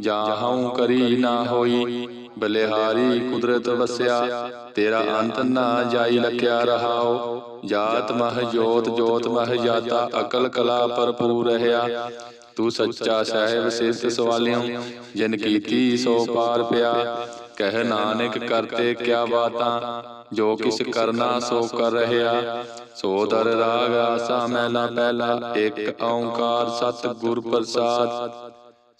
ਜਾਹਉ ਕਰੀ ਨਾ ਹੋਈ ਬਲਿਹਾਰੀ ਕੁਦਰਤ ਵਸਿਆ ਤੇਰਾ ਅੰਤ ਨਾ ਜਾਈ ਲਖਿਆ ਰਹਾਓ। ਜਾਤ ਮਹ ਜੋਤ ਜੋਤ ਮਹ ਜਾਤਾ ਅਕਲ ਕਲਾ ਭਰਪੂਰ ਰਹਾ ਤੂੰ ਸੱਚਾ ਸਾਹਿਬ ਸਿੱਧ ਸਵਾਲਿਓ ਜਿਨ ਕੀਤੀ ਸੋ ਪਾਰ ਪਿਆ। ਕਹਿ ਨਾਨਕ ਕਰਤੇ ਕਿਆ ਬਾਤਾਂ। ਜੋ ਕਿਸ ਕਰਨਾ ਸੋ ਕਰ ਰਹਾ ਸੋ ਦਰ ਰਾਗ ਆਸਾ ਮਹਿਲਾ ਪਹਿਲਾ। ਇੱਕ ਓੰਕਾਰ ਸਤ ਗੁਰ ਪ੍ਰਸਾਦ।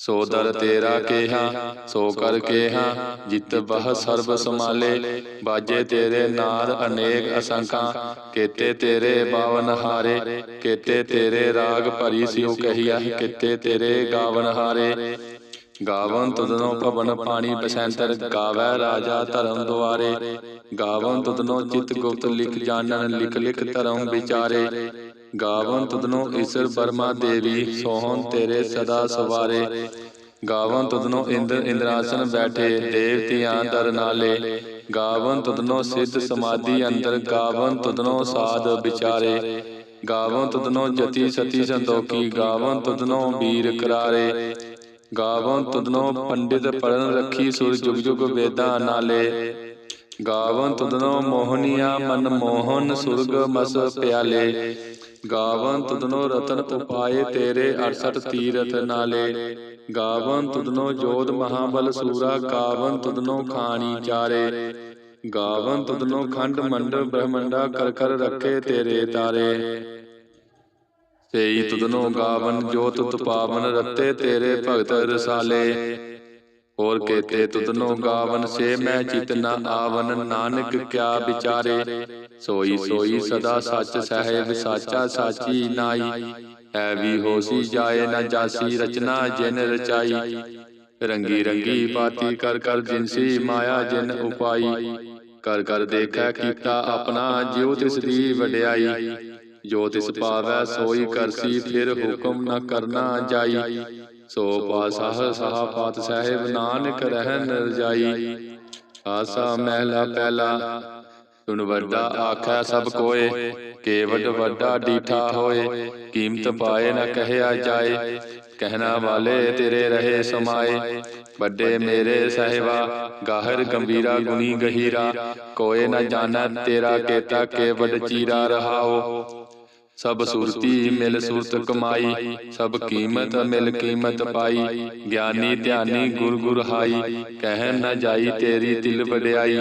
ਸੋ ਦਰ ਤੇਰਾ ਕੇਹਾ ਸੋ ਕਰ ਕੇਹਾ ਜਿਤ ਬਹ ਸਰਬ ਸਮਾਲੇ ਬਾਜੇ ਤੇਰੇ ਨਾਦ ਅਨੇਕ ਅਸੰਖਾਂ ਕੇਤੇ ਤੇਰੇ ਬਾਵਨ ਹਾਰੇ ਕੇਤੇ ਤੇਰੇ ਰਾਗ ਭਰੀ ਸਿਉ ਕਹੀਆ ਕੇਤੇ ਤੇਰੇ ਗਾਵਨ ਹਾਰੇ। ਗਾਵਨ ਤੁਧਨੋ ਭਵਨ ਪਾਣੀ ਬਸੰਤਰ ਗਾਵੈ ਰਾਜਾ ਧਰਮ ਦੁਆਰੇ। ਗਾਵਨ ਤੁਧਨੋ ਚਿਤ ਗੁਪਤ ਲਿਖ ਜਾਣਨ ਲਿਖ ਲਿਖ ਧਰਮ ਵਿਚਾਰੇ। ਗਾਵਨ ਤੁਧਨੋ ਈਸ਼ਰ ਬਰਮਾ ਦੇਵੀ ਸੋਹਣ ਤੇਰੇ ਸਦਾ ਸਵਾਰੇ। ਗਾਵਨ ਤੁਧਨੋ ਇੰਦਰ ਇੰਦਰਾਸਨ ਬੈਠੇ ਦੇਵਤਿਆਂ ਦਰ ਨਾਲੇ। ਗਾਵਨ ਤੁਧਨੋ ਸਿੱਧ ਸਮਾਧੀ ਅੰਦਰ ਗਾਵਨ ਤੁਧਨੋ ਸਾਧ ਵਿਚਾਰੇ। ਗਾਵਨ ਤੁਧਨੋ ਜਤੀ ਸਤੀ ਸੰਤੋਖੀ ਗਾਵਨ ਤੁਧਨੋ ਵੀਰ ਕਰਾਰੇ। ਗਾਵਨ ਤੁਧਨੋ ਪੰਡਿਤ ਪੜਨ ਰੱਖੀ ਸੁਰ ਜੁਗ ਜੁਗ ਵੇਦਾਂ ਨਾਲੇ। ਗਾਵਨ ਤੁਧਨੋ ਮੋਹਨੀਆ ਮਨ ਮੋਹਨ ਸੁਰਗ ਮਸ ਪਿਆਲੇ। ਗਾਵਨ ਤੁਧਨੋ ਰਤਨ ਉਪਾਏ ਤੇਰੇ 68 ਤੀਰਥ ਨਾਲੇ। ਗਾਵਨ ਤੁਧਨੋ ਜੋਧ ਮਹਾਬਲ ਸੂਰਾ, ਗਾਵਨ ਤੁਧਨੋ ਖਾਣੀ ਚਾਰੇ। ਗਾਵਨ ਤੁਧਨੋ ਖੰਡ ਮੰਡ ਬ੍ਰਹਮੰਡਾ, ਕਰ ਕਰ ਰੱਖੇ ਤੇਰੇ ਤਾਰੇ। ਸੇਈ ਤੁਧਨੋ ਗਾਵਨ ਜੋਤ ਤੁਤ ਪਾਵਨ ਰਤੇ ਤੇਰੇ ਭਗਤ ਰਸਾਲੇ। ਹੋਰ ਕੇਤੇ ਤੁਧਨੋ ਗਾਵਨ ਸੇ ਮੈਂ ਚਿਤ ਨ ਆਵਨ ਨਾਨਕ ਕਿਆ ਵਿਚਾਰੇ? ਸੋਈ ਸੋਈ ਸਦਾ ਸੱਚ ਸਹਿਬ ਸਾਚਾ ਸਾਚੀ ਨਾਈ। ਐ ਵੀ ਹੋਸੀ ਜਾਏ ਨ ਜਾਸੀ ਰਚਨਾ ਜਿਨ ਰਚਾਈ। ਰੰਗੀ ਰੰਗੀ ਬਾਤੀ ਕਰ ਕਰ ਜਿਨਸੀ ਮਾਇਆ ਜਿਨ ਉਪਾਈ। ਕਰ ਕਰ ਦੇਖੈ ਕੀਤਾ ਆਪਣਾ ਜਿਉ ਤਿਸ ਦੀ ਵਡਿਆਈ। ਜੋ ਤਿਸ ਪਾਵੈ ਸੋਈ ਕਰਸੀ ਫਿਰ ਹੁਕਮ ਨ ਕਰਨਾ ਜਾਈ। ਸੋ ਪਾਸਾਹ ਸਾਹ ਪਾਤ ਸਾਹਿਬ ਨਾਨਕ ਰਹਿਨ ਰਜਾਈ। ਆਸਾ ਮਹਿਲਾ ਪਹਿਲਾ। ਸੁਨ ਵੱਡਾ ਆਖੈ ਸਭ ਕੋਏ ਕੇਵਡ ਵੱਡਾ ਡੀਠਾ ਹੋਏ, ਕੀਮਤ ਪਾਏ ਨਾ ਕਹਿਆ ਜਾਏ। ਕਹਿਣਾ ਵਾਲੇ ਤੇਰੇ ਰਹੇ ਸਮਾਏ, ਵੱਡੇ ਮੇਰੇ ਸਹਿਬਾ, ਗਾਹਰ ਗੰਭੀਰਾ ਗੁਣੀ ਗਹੀਰਾ। ਕੋਏ ਨਾ ਜਾਣੈ ਤੇਰਾ ਕੇਤਾ ਕੇਵਡ ਚੀਰਾ ਰਹਾਓ। ਸਭ ਸੁਰਤੀ ਮਿਲ ਸੁਰਤ ਕਮਾਈ ਸਭ ਕੀਮਤ ਮਿਲ ਕੀਮਤ ਪਾਈ। ਗਿਆਨੀ ਧਿਆਨੀ ਗੁਰ ਗੁਰ ਹਾਈ। ਕਹਿ ਨ ਜਾਈ ਤੇਰੀ ਦਿਲ ਵਡਿਆਈ।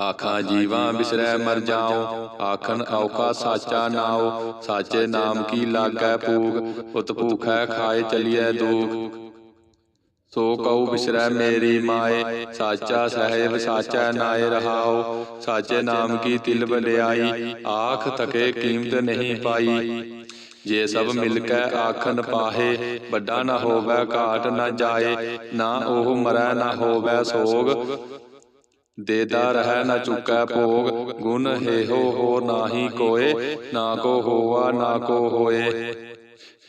ਆਖਾਂ ਜੀਵਾਂ ਬਿਸਰੈ ਮਰ ਜਾਉ ਆਖਣ ਔਖਾ ਸਾਚਾ ਨਾਉ। ਸਾਚੇ ਨਾਮ ਕੀ ਲਾਗੈ ਭੂਖ ਉਤ ਭੂਖੈ ਖਾਏ ਚਲੀਐ ਦੂਖ। ਸੋ ਕਉ ਬਿਸਰੈ ਮੇਰੀ ਮਾਏ। ਸਾਚਾ ਸਹਿਬ ਸਾਚਾ ਨਾਏ ਰਹਾਉ ਸਾਚੇ ਨਾਮ ਕੀ ਤਿਲ ਵਡਿਆਈ। ਆਖ ਤਕੇ ਕੀਮਤ ਨਹੀਂ ਪਾਈ। ਜੇ ਸਭ ਮਿਲ ਕੇ ਆਖਣ ਪਾਹੇ ਵੱਡਾ ਨਾ ਹੋਵੇ ਘਾਟ ਨਾ ਜਾਏ। ਨਾ ਉਹ ਮਰੈ ਨਾ ਹੋਵੇ ਸੋਗ। ਦੇਦਾ ਰਹਿ ਨਾ ਚੁੱਕੈ ਭੋਗ ਗੁਣ ਹੇਹੋ ਹੋ ਨਾਹੀ ਕੋਏ ਨਾ ਕੋ ਹੋਵਾ ਨਾ ਕੋ ਹੋਏ।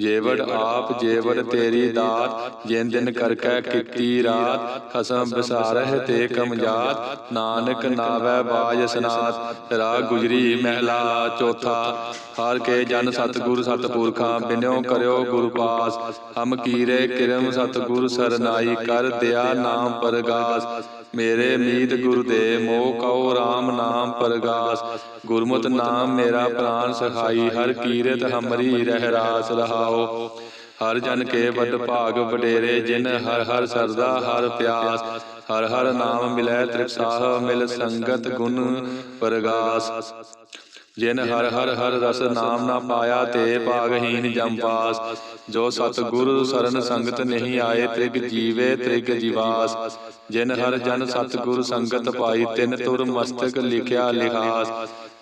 ਜੇਵੜ ਆਪ ਜੇਵੜ ਤੇਰੀ ਦਾਤ ਜਿਨ ਦਿਨ ਕਰਕੈ ਕੀਤੀ ਰਾਤ ਖਸਮ ਬਸਾਰਹਿ ਤੇ ਕਮਜਾਤ ਨਾਨਕ ਨਾਵੈ ਬਾਜ ਸਨਾਤ ਰਾ ਗੁਜਰੀ ਮਹਿਲਾ ਚੌਥਾ। ਹਰ ਕੇ ਜਨ ਸਤਗੁਰ ਸਤਪੁਰਖਾਂ ਬਿਨਿਓ ਕਰਿਓ ਗੁਰ ਪਾਸ। ਹਮ ਕੀਰੇ ਕਿਰਮ ਸਤਗੁਰ ਸਰਨਾਈ ਕਰ ਦਿਆ ਨਾਮ ਪਰਗਾਸ। ਮੇਰੇ ਮੀਤ ਗੁਰ ਦੇ ਮੋਹ ਕਉ RAM ਨਾਮ ਪਰਗਾਸ। ਗੁਰਮਤਿ ਨਾਮ ਮੇਰਾ ਪ੍ਰਾਨ ਸਖਾਈ ਹਰ ਕੀਰਤ ਹਮਰੀ ਰਹਿ ਰਾਸ ਰਹਾਓ ਹਰ ਜਨ ਕੇ ਵੱਡ ਭਾਗ ਵਡੇਰੇ ਜਿਨ ਹਰ ਹਰ ਸਰਦਾ ਹਰ ਪਿਆਸ। ਹਰ ਹਰ ਨਾਮ ਮਿਲੈ ਤ੍ਰਿਪਸਾਹ ਮਿਲ ਸੰਗਤ ਗੁਣ ਪਰਗਾਸ। ਜਿਨ ਹਰ ਹਰ ਹਰ ਰਸ ਨਾਮ ਨਾ ਪਾਇਆ ਤੇ ਭਾਗਹੀਨ ਜਮ ਪਾਸ, ਜੋ ਸਤਿਗੁਰ ਸਰਨ ਸੰਗਤ ਨਹੀਂ ਆਏ ਤ੍ਰਿਗ ਜੀਵੇ ਤ੍ਰਿਗ ਜੀਵਾਸ। ਜਿਨ ਹਰ ਜਨ ਸਤਿਗੁਰ ਸੰਗਤ ਪਾਈ, ਤਿਨ ਤੁਰ ਮਸਤਕ ਲਿਖਿਆ ਲਿਖਾਸ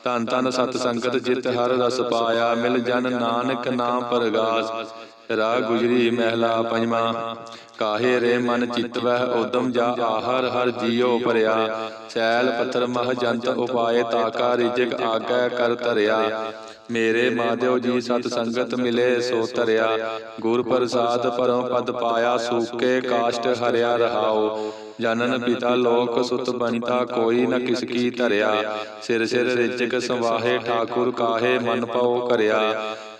ਧੰਨ ਧੰਨ ਸਤ ਸੰਗਤ ਜਿਤ ਹਰ ਰਸ ਪਾਇਆ, ਮਿਲ ਜਨ ਨਾਨਕ ਨਾਮ ਪਰਗਾਸ। ਰਾਗ ਗੁਜਰੀ ਮਹਿਲਾ ਪੰਜਵਾਂ ਕਾਹੇ ਰੇ ਮਨ ਚਿਤਵਹਿ ਉਦਮ ਜਾ ਆਹਰ ਹਰ ਜੀਉ ਭਰਿਆ। ਸੈਲ ਪੱਥਰ ਮਹ ਜੰਤ ਉਪਾਏ ਤਾਕਾ ਰਿਜਕ ਆਗੈ ਕਰ ਧਰਿਆ। ਮੇਰੇ ਮਾਧਿਓ ਜੀ ਸਤ ਸੰਗਤ ਮਿਲੇ ਸੋ ਧਰਿਆ। ਗੁਰ ਪ੍ਰਸਾਦ ਪਰਮ ਪਦ ਪਾਇਆ ਸੂਕੇ ਕਾਸ਼ਟ ਹਰਿਆ ਰਹਾਓ। ਜਨਨ ਪਿਤਾ ਲੋਕ ਸੁਤ ਬਨਤਾ ਕੋਈ ਨ ਕਿਸ ਕੀ ਧਰਿਆ। ਸਿਰ ਸਿਰ ਰਿਜਕ ਸੰਵਾਹੇ ਠਾਕੁਰ ਕਾਹੇ ਮਨ ਪਉ ਕਰਿਆ।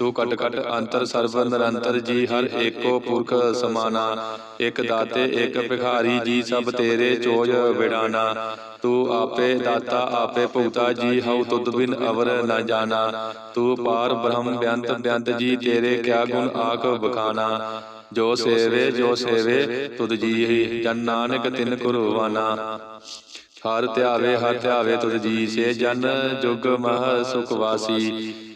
ਤੂੰ ਕਟ ਕਟ ਅੰਤਰ ਸਰਬ ਨਿਰੰਤਰ ਜੀ, ਹਰ ਏਕੋ ਪੁਰਖ ਸਮਾਨਾ। ਇਕ ਦਾਤੇ, ਇਕ ਭਿਖਾਰੀ ਜੀ, ਸਭ ਤੇਰੇ ਚੋਜ ਵਿਡਾਨਾ ਤੂੰ ਆਪੇ ਦਾਤਾ, ਆਪੇ ਭੁਗਤਾ ਜੀ, ਹਉ ਤੁਧ ਬਿਨ ਅਵਰ ਨ ਜਾਣਾ ਤੂੰ ਪਾਰ ਬ੍ਰਹਮ ਬਿਅੰਤ ਬਿਅੰਤ ਜੀ, ਤੇਰੇ ਕਿਆ ਗੁਣ ਆਖ ਬਖਾਨਾ ਜੋ ਸੇਵੇ ਜੋ ਸੇਵੇ, ਤੁਧ ਜੀ ਜਨ ਨਾਨਕ ਤਿਨ ਕੁਰਵਾਨਾ ਹਰ ਧਿਆਵੇ ਹਰ ਧਿਆਵੇ ਤੁਧ ਜੀ ਸੇ, ਜਨ ਜੁਗ ਮਹ ਸੁਖ ਵਾਸੀ।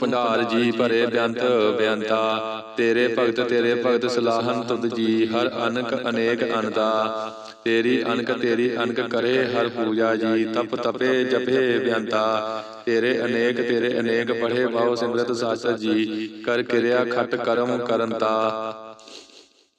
ਭੰਡਾਰ ਜੀ ਭਰੇ ਬੇਅੰਤ ਬੇਅੰਤਾ ਤੇਰੇ ਭਗਤ ਤੇਰੇ ਭਗਤ ਸਲਾਹਨ ਤੁਧ ਜੀ ਹਰ ਅਨਕ ਅਨੇਕ ਅਨਦਾ ਤੇਰੀ ਅਨਕ ਤੇਰੀ ਅਨਕ ਕਰੇ ਹਰ ਪੂਜਾ ਜੀ ਤਪ ਤਪੇ ਜਪੇ ਬੇਅੰਤਾ ਤੇਰੇ ਅਨੇਕ ਤੇਰੇ ਅਨੇਕ ਪढ़े ਭਾਉ ਸਿਮਰਤ ਸਾਸਤ ਜੀ। ਕਰ ਕਿਰਿਆ ਖਟ ਕਰਮ ਕਰੰਤਾ।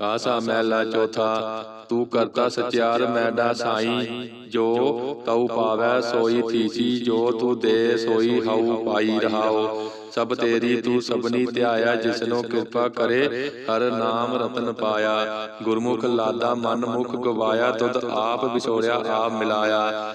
ਆਸਾ ਮਹਿਲਾ ਚੌਥਾ, ਤੂੰ ਕਰਤਾ ਸਚਿਆਰ ਮੈਡਾ ਸਾਈ। ਜੋ ਤਉ ਪਾਵੈ, ਸੋਈ ਥੀਸੀ। ਜੋ ਤੂੰ ਦੇ, ਸੋਈ ਹਉ, ਪਾਈ ਰਹਾਓ। ਸਭ ਤੇਰੀ ਤੂੰ ਸਭਨੀ ਧਿਆਇਆ, ਜਿਸਨੋ ਕਿਰਪਾ ਕਰੇ, ਹਰ ਨਾਮ ਰਤਨ ਪਾਇਆ। ਗੁਰਮੁਖ ਲਾਦਾ ਮਨ ਮੁਖ ਗਵਾਇਆ, ਤੁਧ ਆਪ ਵਿਛੋੜਿਆ, ਆਪ ਮਿਲਾਇਆ।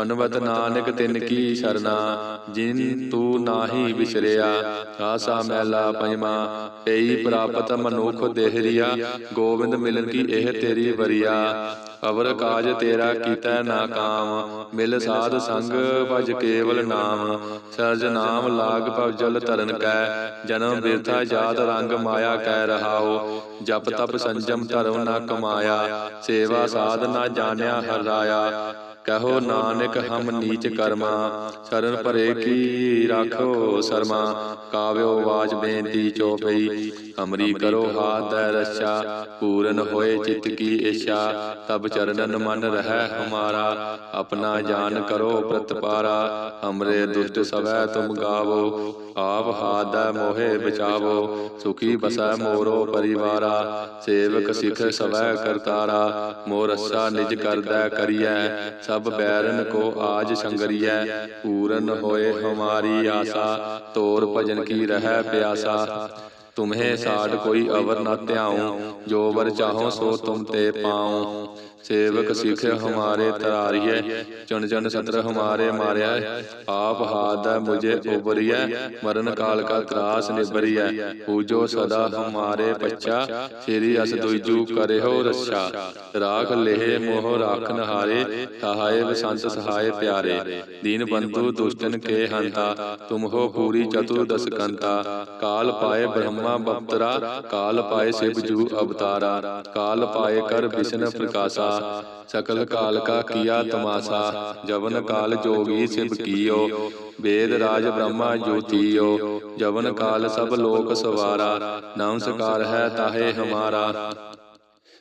ਪਨਵਤ ਨਾਨਕ ਤਿਨ ਕੀ ਸਰਨਾ ਜਿਨ ਤੂੰ ਨਾਹੀ ਵਿਸਰਿਆ ਆਸਾ ਮਹਿਲਾ ਪੰਜਵਾ ਏਈ ਪ੍ਰਾਪਤ ਮਨੁਖ ਦੇਹਰੀਆ ਗੋਬਿੰਦ ਮਿਲਨ ਕੀ ਇਹ ਤੇਰੀ ਵਰਿਆ? ਅਵਰ ਕਾਜ ਤੇਰਾ ਕੀਤਾ ਨਾ ਕਾਮ? ਮਿਲ ਸਾਧ ਸੰਗ ਭਜ ਕੇਵਲ ਨਾਮ। ਸਰਜ ਨਾਮ ਲਾਗ ਭਵਜਲ ਤਰਨ ਕੈ। ਜਨਮ ਬਿਰਥਾ ਜਾਤ ਰੰਗ ਮਾਇਆ ਕਹਿ ਰਹਾਓ। ਜਪ ਤਪ ਸੰਜਮ ਧਰਮ ਨਾ ਕਮਾਇਆ। ਸੇਵਾ ਸਾਧ ਨਾ ਜਾਣਿਆ ਹਰ ਰਾਇਆ ਕਹੋ ਨਾਨਕ ਹਮ ਨੀਚ ਕਰਮਾ ਸ਼ਰਨ ਭਰੇ ਕੀ ਰਾਖੋ ਸਰਮਾ। ਕਾਵਿਓ ਆਵਾਜ਼ ਬੇਨਤੀ ਚੋਪਈ ਹਮਰੀ ਕਰੋ ਹਾਥ ਰੱਛਾ ਪੂਰਨ ਹੋਏ ਚਿਤ ਕੀ ਇੱਛਾ ਤਬ ਚਰਨਨ ਮਨ ਰਹਿ ਹਮਾਰਾ ਆਪਣਾ ਜਾਨ ਕਰੋ ਪ੍ਰਤਪਾਰਾ ਹਮਰੇ ਦੁਸ਼ਟ ਸਵੈ ਤੁਮ ਗਾਵੋ ਆਪ ਹਾਥ ਦੈ ਮੋਹਿ ਬਚਾਵੋ ਸੁਖੀ ਬਸੈ ਮੋਰੋ ਪਰਿਵਾਰਾ ਸੇਵਕ ਸਿਖ ਸਵੈ ਕਰਤਾਰਾ ਮੋਰ ਅੱਛਾ ਨਿਜ ਕਰਦੈ ਕਰੀਐ ਸਭ ਬੈਰਨ ਕੋ ਆਜ ਸੰਗਰੀਐ ਪੂਰਨ ਹੋਏ ਹਮਾਰੀ ਆਸਾ ਤੋਰ ਭਜਨ ਕੀ ਰਹਿ ਪਿਆਸਾ ਤੁਮਹੇ ਸਾਡ ਕੋਈ ਅਵਰ ਨਾ ਧਿਆਉ ਜੋ ਵਰ ਚਾਹੋ ਸੋ ਤੁਮ ਤੇ ਪਾਉ। ਸੇਵਕ ਸਿੱਖ ਹਮਾਰੇ ਤਰਾਰੀਏ ਚਣ ਚਣ ਸਤਰ ਹਮਾਰੇ ਮਾਰਿਆ ਆਪ ਹਾਥ ਦਾ ਮੁਝੇ ਉਬਰੀਐ ਮਰਨ ਕਾਲ ਕਾ ਤਰਾਸ ਨਿਬਰੀਐ ਪੂਜੋ ਸਦਾ ਹਮਾਰੇ ਪੱਛਾ ਸ੍ਰੀ ਅਸ ਦੁਇਜੂ ਕਰਿਓ ਰੱਛਾ ਰਾਖ ਲੇਹ ਮੋਹ ਰਾਖਨ ਹਾਰੇ ਸਹਾਇ ਵਸੰਤ ਸਹਾਇ ਪਿਆਰੇ ਦੀਨ ਬੰਧੂ ਦੁਸ਼ਟਨ ਕੇ ਹੰਤਾ ਤੁਮ ਹੋ ਪੂਰੀ ਚਤੁਰ ਦਸ ਕੰਤਾ ਕਾਲ ਪਾਏ ਬ੍ਰਹਮਾ ਬਪਤਰਾ ਕਾਲ ਪਾਏ ਸਿਵ ਜੂ ਅਵਤਾਰਾ ਕਾਲ ਪਾਏ ਕਰ ਵਿਸ਼ਨ ਪ੍ਰਕਾਸ਼ਾ ਸਕਲ ਕਾਲ ਕਾ ਕੀਆ ਤਮਾਸਾ, ਜਵਨ ਕਾਲ ਜੋਗੀ ਸਿਬ ਕੀਓ, ਵੇਦ ਰਾਜ ਬ੍ਰਹਮਾ ਜੋਤੀਓ ਜਵਨ ਕਾਲ ਸਭ ਲੋਕ ਸਵਾਰਾ, ਨਾਮ ਸਕਾਰ ਹੈ ਤਾਹੇ ਹਮਾਰਾ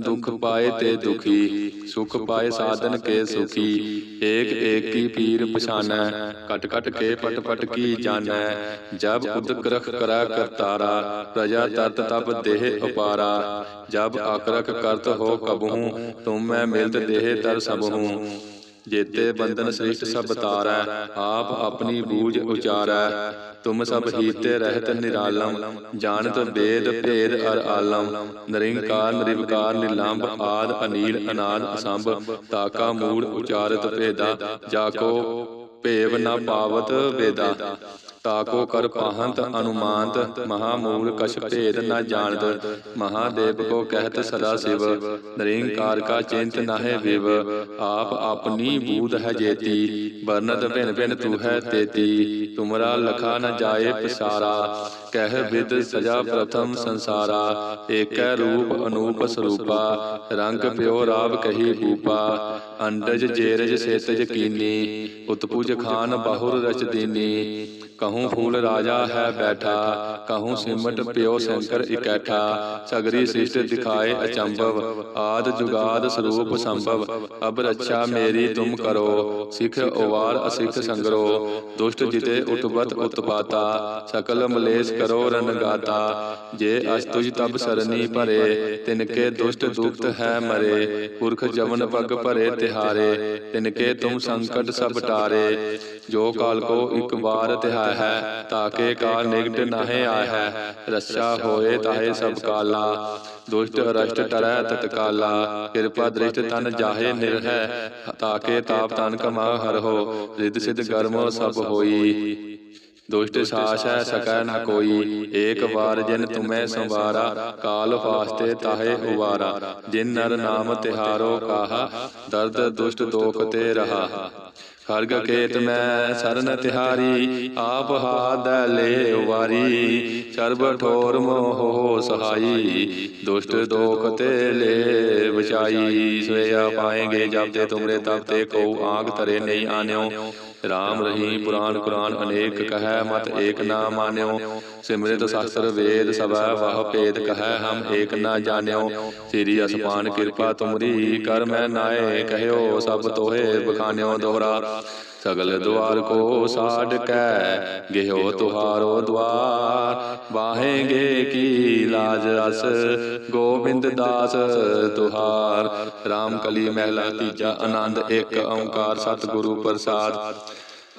ਦੁਖ ਪਾਏ ਤੇ ਦੁਖੀ, ਸੁਖ ਪਾਏ ਸਾਧਨ ਕੇ ਸੁਖੀ, ਏਕ ਏਕ ਕੀ ਪੀਰ ਪਛਾਨੈ ਕਟ ਕਟ ਕੇ ਪਟ ਪਟ ਕੀ ਜਾਣੈ, ਜਬ ਉਦਕ ਰਖ ਕਰੈ ਕਰਤਾਰਾ ਪ੍ਰਜਾ ਤਤ ਤਪ ਦੇਹ ਉਪਾਰਾ, ਜਬ ਆਕਰਖ ਕਰਤ ਹੋ ਕਬਹੂ ਤੁਮ ਮੈਂ ਮਿਲਤ ਦੇਹ ਤਰ ਸਭਹੂ ਜੇਤੇ ਬੰਧਨ ਸ੍ਰਿਸ਼ਟ ਸਭ ਤਾਰੈ, ਆਪ ਆਪਣੀ ਬੂਝ ਉਚਾਰੈ। ਤੁਮ ਸਭ ਹੀਤੇ ਰਹਿਤ ਨਿਰਾਲਮ, ਜਾਣਤ ਵੇਦ ਭੇਦ ਅਰ ਆਲਮ। ਨਰਿੰਕਾਰ, ਨਿਰਵਕਾਰ ਨਿਲੰਬ ਆਦ ਅਨੀਲ ਅਨਾਦ ਅਸੰਭ, ਤਾਕਾ ਮੂੜ ਉਚਾਰਤ ਭੇਦਾ, ਜਾਕੋ ਭੇਵ ਨਾ ਪਾਵਤ ਵੇਦਾ। ਤਾਕੋ ਕਰ ਪਾਹੰਤ ਅਨੁਮਾਨਤ, ਮਹਾਮੂਲ ਕਛ ਭੇਦ ਨਾ ਜਾਣਤ ਮਹਾਦੇਵ ਕੋ ਕਹਿਤ ਸਦਾ ਸਿਵ, ਨਰਿੰਕਾਰ ਕਾ ਚਿੰਤ ਨਾਹਿ ਵਿਵ, ਆਪ ਆਪਣੀ ਬੂਧ ਹੈ ਜੇਤੀ ਬਰਨਤ ਭਿਨ ਭਿਨ ਤੂ ਹੈ ਤੇਤੀ, ਤੁਮਰਾ ਲਖਾ ਨ ਜਾਏ ਪਸਾਰਾ, ਕਹਿ ਵਿਦ ਸਜਾ ਪ੍ਰਥਮ ਸੰਸਾਰਾ, ਏਕੈ ਰੂਪ ਅਨੂਪ ਸਰੂਪਾ, ਰੰਗ ਪਿਓ ਰਾਵ ਕਹੀ ਭੂਪਾ ਅੰਡਜ ਜੇਰਜ ਸੇਤਜ ਕੀਨੀ, ਉਤਪੁਜ ਖਾਨ ਬਹੁਰ ਰਚ ਦੀਨੀ ਕਹੂੰ ਫੂਲ ਰਾਜਾ ਹੈ ਬੈਠਾ, ਕਹੂੰ ਸਿਮਟ ਪਿਓ ਸ਼ੰਕਰ ਇਕੈਠਾ, ਸਗਰੀ ਸ੍ਰਿਸ਼ਟ ਦਿਖਾਏ ਅਚੰਭਵ, ਆਦ ਜੁਗਾਦ ਸਰੂਪ ਸੰਭਵ, ਅਬ ਰੱਛਾ ਮੇਰੀ ਤੁਮ ਕਰੋ, ਸਿਖ ਓਵਾਰ ਅਸਿਖ ਸੰਗਰੋ, ਦੁਸ਼ਟ ਜਿਤੇ ਉਤਪਤ ਉਤਪਾਤਾ, ਸਕਲ ਮਲੇਸ਼ ਕਰੋ ਰਣਗਾਤਾ, ਜੇ ਅਸਤੁਜ ਤਬ ਸਰਨੀ ਭਰੇ, ਤਿਨਕੇ ਦੁਸ਼ਟ ਦੁਖਤ ਹੈ ਮਰੇ, ਪੁਰਖ ਜਵਨ ਪਗ ਭਰੇ ਤਿਹਾਰੇ, ਤਿਨਕੇ ਤੁਮ ਸੰਕਟ ਸਭ ਟਾਰੇ, ਜੋ ਕਾਲ ਕੋ ਇੱਕ ਵਾਰ ਤਿਹਾਇ ਹੈ, ਤਾਕੇ ਕਾਲ ਨਿਗਟ ਨਾਹਿ ਆਇ ਹੈ ਰੱਛਾ ਹੋਏ ਤਾਹੇ ਸਭ ਕਾਲਾ। ਦੁਸ਼ਟ ਅਰਸ਼ਟ ਟਰੈ ਤਤਕਾਲਾ, ਕਿਰਪਾ ਦ੍ਰਿਸ਼ਟ ਤਨ ਜਾਹੇ ਨਿਰਹੈ, ਤਾਕੇ ਤਾਪ ਤਨ ਕਮਾ ਹਰਹੋ ਰਿਦ ਸਿਧ ਕਰਮੋ ਸਭ ਹੋਈ। ਹੈ ਸਕੈ ਨ ਕੋਈ। ਏਕ ਵਾਰ ਜਿਨ ਤੁਮੈ ਸੰਵਾਰਾ ਕਾਲ ਫਾਸਤੇ ਤਾਹੇ ਉਵਾਰਾ। ਜਿਨ ਨਰ ਨਾਮ ਤਿਹਾਰੋ ਕਾਹਾ ਦਰਦ ਦੁਸ਼ਟ ਦੋਖ ਤੇ ਰਹਾ। ਖਰਗ ਕੇਤ ਮੈਂ ਸਰਨ ਤਿਹਾਰੀ ਆਪ ਹਾਦ ਲੈ ਉਵਾਰੀ। ਸਰਬ ਠੋਰ ਮੋਹ ਸਹਾਈ। ਦੁਸ਼ਟ ਦੋਖ ਤੇ ਲੈ ਬਚਾਈ ਸੋਇਆ ਪਾਏਗੇ ਜਬ ਤੇ ਤੁਮਰੇ ਤਬ ਤੇ ਕੋ ਆਗ ਤਰੇ ਨਹੀਂ ਆਨਿਓ। ਰਾਮ ਰਹੀ ਪੁਰਾਨ ਕੁਰਾਨ ਅਨੇਕ ਕਹੈ, ਮਤ ਏਕ ਨਾ ਮਾਨਿਓ। ਸਿਮਰਿਤ ਸ਼ਾਸਤਰ ਵੇਦ ਸਭੈ ਵਾਹ ਭੇਦ ਕਹੈ, ਹਮ ਏਕ ਨਾ ਜਾਣਿਓ। ਤੇਰੀ ਅਸਮਾਨ ਕਿਰਪਾ ਤੁਮਰੀ, ਕਰ ਮੈਂ ਨਾਏ, ਕਹਿਓ ਸਭ ਤੋਹੇ ਬਖਾਨਿਓ ਦੋਹਰਾ। ਸਗਲ ਦੁਆਰ ਕੋ ਸਾਡ ਕੈ ਗਿਓ ਤੁਹਾਰੋ ਦਵਾਰ ਵਾਹੇਗੇ ਕੀ ਲਾਜ ਰਸ? ਗੋਬਿੰਦ ਦਾਸ ਤੁਹਾਰ। RAM ਕਲੀ ਮਹਿਲਾ ਤੀਜਾ ਆਨੰਦ ਇੱਕ ਓੰਕਾਰ ਸਤਿਗੁਰੂ ਪ੍ਰਸਾਦ।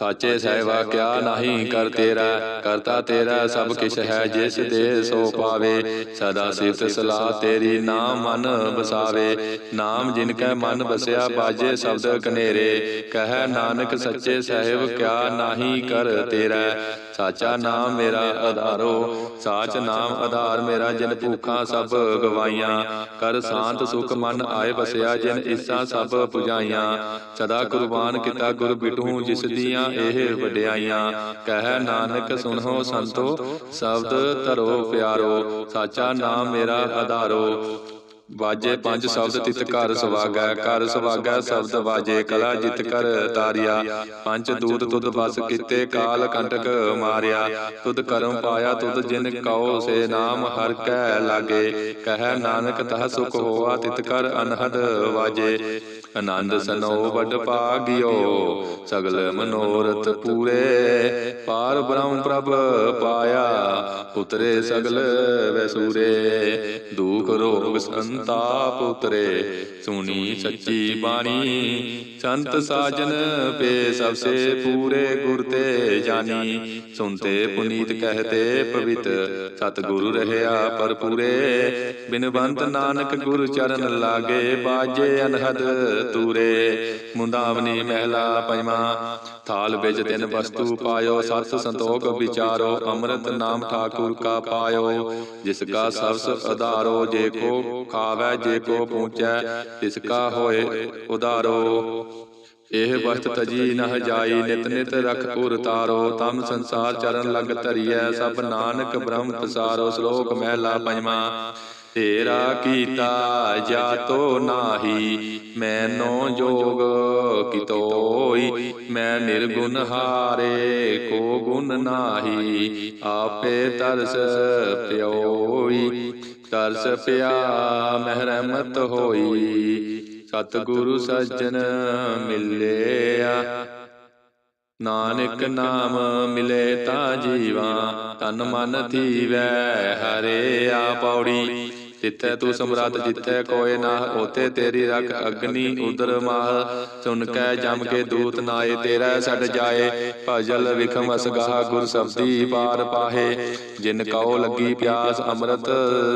ਸਾਚੇ ਸਹਿਬਾ ਕਿਆ ਨਹੀਂ ਕਰ ਤੇਰਾ ਕਰਤਾ ਤੇਰਾ ਸਭ ਕਿਛ ਹੈ ਜਿਸ ਦੇ ਸੋ ਪਾਵੇ। ਸਦਾ ਸਿਫਤ ਸਲਾਹ ਤੇਰੀ ਨਾਮ ਮਨ ਬਸਾਵੇ ਨਾਮ ਜਿਨ ਕੈ ਮਨ ਬਸਿਆ ਬਾਜੇ ਸ਼ਬਦ ਕਨੇਰੇ। ਕਹਿ ਨਾਨਕ ਸੱਚੇ ਸਹਿਬ ਕਿਆ ਨਹੀਂ ਕਰ ਤੇਰਾ। ਸਾਚਾ ਨਾਮ ਮੇਰਾ ਆਧਾਰੋ। ਸਾਚ ਨਾਮ ਆਧਾਰ ਮੇਰਾ ਜਿਨ ਭੂਖਾਂ ਸਭ ਗਵਾਈਆਂ। ਕਰ ਸ਼ਾਂਤ ਸੁਖ ਮਨ ਆਏ ਬਸਿਆ ਜਿਨ ਇਸਾ ਸਭ ਪੁਜਾਈਆਂ। ਸਦਾ ਕੁਰਬਾਨ ਕੀਤਾ ਗੁਰ ਬਿਟੂ ਜਿਸ ਦੀਆਂ ਇਹ ਵਡਿਆਈਆਂ, ਕਹਿ ਨਾਨਕ ਸੁਣੋ ਸੰਤੋ, ਸ਼ਬਦ ਧਰੋ ਪਿਆਰੋ, ਸਾਚਾ ਨਾਮ ਮੇਰਾ ਆਧਾਰੋ। ਵਾਜੇ ਪੰਜ ਸ਼ਬਦ ਤਿਤ ਘਰ ਸੁਵਾਗੈ ਘਰ ਸੁਵਾਗੈ ਸ਼ਬਦ ਵਾਜੇ, ਕਲਾ ਜਿਤ ਕਰ ਤਾਰਿਆ। ਪੰਜ ਦੂਤ ਤੁਧ ਬਸ ਕੀਤੇ, ਕਾਲ ਕੰਟਕ ਮਾਰਿਆ। ਤੁਧ ਕਰਮ ਪਾਇਆ, ਤੁਧ ਜਿਨ ਕਉ, ਸੇ ਨਾਮ ਹਰ ਕੈ ਲਾਗੇ। ਕਹਿ ਨਾਨਕ ਤਹ ਸੁਖ ਹੋਆ, ਤਿਤ ਕਰ ਅਨਹਦ ਵਾਜੇ। ਆਨੰਦ ਸਨੋ ਵੱਡ ਭਾਗਿਓ ਸਗਲ ਮਨੋਰਥ ਪੂਰੇ ਪਾਰ। ਬ੍ਰਹਮ ਪ੍ਰਭ ਪਾਇਆ ਉਤਰੇ ਸਗਲ ਵੈਸੂਰੇ। ਦੁਖ ਰੋਗ ਸੰਤਾਪ ਉਤਰੇ ਸੁਣੀ ਸੱਚੀ ਬਾਣੀ। ਸੰਤ ਸਾਜਨ ਪੇ ਸਭ ਸੇ ਪੂਰੇ ਗੁਰ ਤੇ ਜਾਨੀ। ਸੁਨਤੇ ਪੁਨੀਤ ਕਹਤੇ ਪਵਿੱਤ। ਸਤਿਗੁਰੂ ਰਹਿਆ ਪਰ ਪੂਰੇ ਬਿਨਵੰਤ ਨਾਨਕ ਗੁਰ ਚਰਨ ਲਾਗੇ ਬਾਜੇ ਅਨਹਦ। ਤੂਰੇ ਮੁੰਦਾਵਨੀ ਮਹਿਲਾ ਪੰਜਵਾ। ਥਾਲ ਵਿੱਚ ਤਿੰਨ ਵਸਤੂ ਪਾਇਓ ਸਤ ਸੰਤੋਖ ਵਿਚਾਰੋ, ਅੰਮ੍ਰਿਤ ਨਾਮ ਠਾਕੁਰ ਕਾ ਪਾਇਓ। ਜਿਸ ਕਾ ਸਬਸ ਆਧਾਰੋ ਜੇ ਕੋ ਖਾਵੈ, ਜੇ ਕੋ ਪੂੰਚੈ ਤਿਸ ਕਾ ਹੋਏ ਉਧਾਰੋ। ਇਹ ਵਸਤ ਤਜੀ ਨਹ ਜਾਈ, ਨਿਤ ਨਿਤ ਰਖ ਪੁਰ ਤਾਰੋ। ਤਮ ਸੰਸਾਰ ਚਰਨ ਲਗ ਧਰੀਐ, ਸਭ ਨਾਨਕ ਬ੍ਰਹਮ ਪਸਾਰੋ, ਸ਼ਲੋਕ ਮਹਿਲਾ ਪੰਜਵਾ। ਤੇਰਾ ਕੀਤਾ ਜਾਤੋ ਨਾਹੀ ਮੈਨੋ ਜੋਗ ਕਿਤੋਈ ਮੈਂ ਨਿਰਗੁਣ ਹਾਰੇ ਕੋ ਗੁਣ ਨਾਹੀ ਆਪੇ ਤਰਸ ਪਿਓਈ ਤਰਸ ਪਿਆ ਮਹਿਰਮਤ ਹੋਈ ਸਤਿਗੁਰੂ ਸੱਜਣ ਮਿਲਿਆ। ਨਾਨਕ ਨਾਮ ਮਿਲੇ ਤਾਂ ਜੀਵਾ ਤਨ ਮਨ ਥੀਵੈ ਹਰੇ ਆ ਪੌੜੀ ਤਿੱਥੈ ਤੂੰ ਸਮਰਾਤ ਜਿੱਥੈ ਕੋਏ ਨਾ ਉਥੇ ਤੇਰੀ ਰਖ ਅਗਨੀ ਉਦਰ ਮਾਹ। ਸੁਨ ਕੈ ਜਮ ਕੇ ਦੂਤ ਨਾਏ ਤੇਰਾ ਛੱਡ ਜਾਏ। ਭਜਲ ਵਿਖਮ ਅਸਗਾਹ ਗੁਰ ਸਬਦੀ ਪਾਰ ਪਾਹੇ। ਜਿਨ ਕਉ ਲੱਗੀ ਪਿਆਸ ਅੰਮ੍ਰਿਤ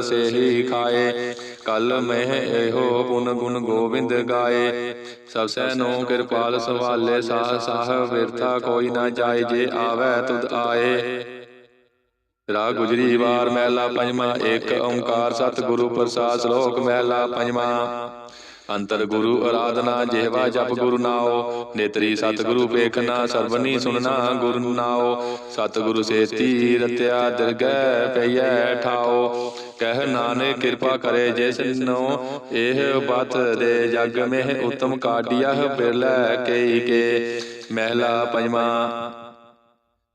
ਸੇਹੀ ਖਾਏ। ਕਲ ਮਹਿ ਇਹੋ ਪੁਨ ਗੁਣ ਗੋਬਿੰਦ ਗਾਏ। ਸਭ ਸੈ ਨੋ ਕਿਰਪਾਲ ਸਵਾਲੇ ਸਾਹ ਸਾਹ ਵਿਰਥਾ ਕੋਈ ਨਾ ਜਾਏ। ਜੇ ਆਵੈ ਤੁਧ ਆਏ। ਰਾਗ ਗੁਜਰੀ ਵਾਰ ਮਹਿਲਾ ਪੰਜਵਾਂ ਏਕ ਓੰਕਾਰ ਸਤਿਗੁਰੂ ਪ੍ਰਸਾਦ ਸ਼ਲੋਕ ਮਹਿਲਾ ਪੰਜਵਾਂ। ਅੰਤਰ ਗੁਰੂ ਅਰਾਧਨਾ ਜਿਹਵਾ ਜਪ ਗੁਰੂ ਨਾਉ। ਨੇਤਰੀ ਸਤਿਗੁਰੂ ਵੇਖਣਾ ਸਰਬਨੀ ਸੁਨਣਾ ਗੁਰੂ ਨਾਉ। ਸਤਿਗੁਰੂ ਸੇਤੀ ਰਤਿਆ ਦਿਰਗਹਿ ਪਈਐ ਠਾਉ। ਕਹਿ ਨਾਨਕ ਕਿਰਪਾ ਕਰੇ ਜਿਸ ਨੋ ਇਹ ਬਤ ਦੇ ਜਗ ਮਹਿ ਉਤਮ ਕਾਢਿਆ ਬਿਰਲੇ ਕਈ ਕੇ। ਮਹਿਲਾ ਪੰਜਵਾਂ।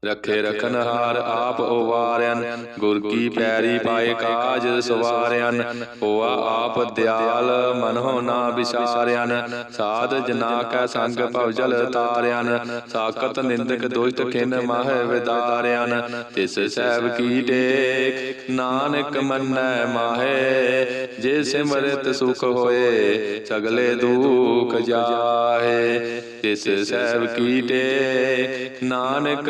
ਰਖੇ ਰਖਨ ਹਾਰ ਆਪ ਉਵਾਰਿਆਨ ਗੁਰ ਕੀ ਪੈਰੀ ਪਾਏ ਕਾਜ ਸਵਾਰਿਆਨ ਹੋਆ ਆਪ ਦਿਆਲ ਮਨੋ ਨਾ ਵਿਸਾਰਿਆਨ ਸਾਧ ਜਨਾ ਕੈ ਸੰਗ ਭਵਜਲ ਤਾਰਿਆਨ ਸਾਖਤ ਨਿੰਦਕ ਦੁਸ਼ਟ ਖਿਨ ਮਾਹ ਵਿਦਾਰਿਆਨ ਤਿਸ ਸਹਿਬ ਕੀ ਟੇਕ। ਨਾਨਕ ਮੰਨੈ ਮਾਹੇ। ਜੇ ਸਿਮਰਤ ਸੁਖ ਹੋਏ ਸਗਲੇ ਦੁਖ ਜਾਹੇ। ਤਿਸ ਸਹਿਬ ਕੀ ਟੇਕ। ਨਾਨਕ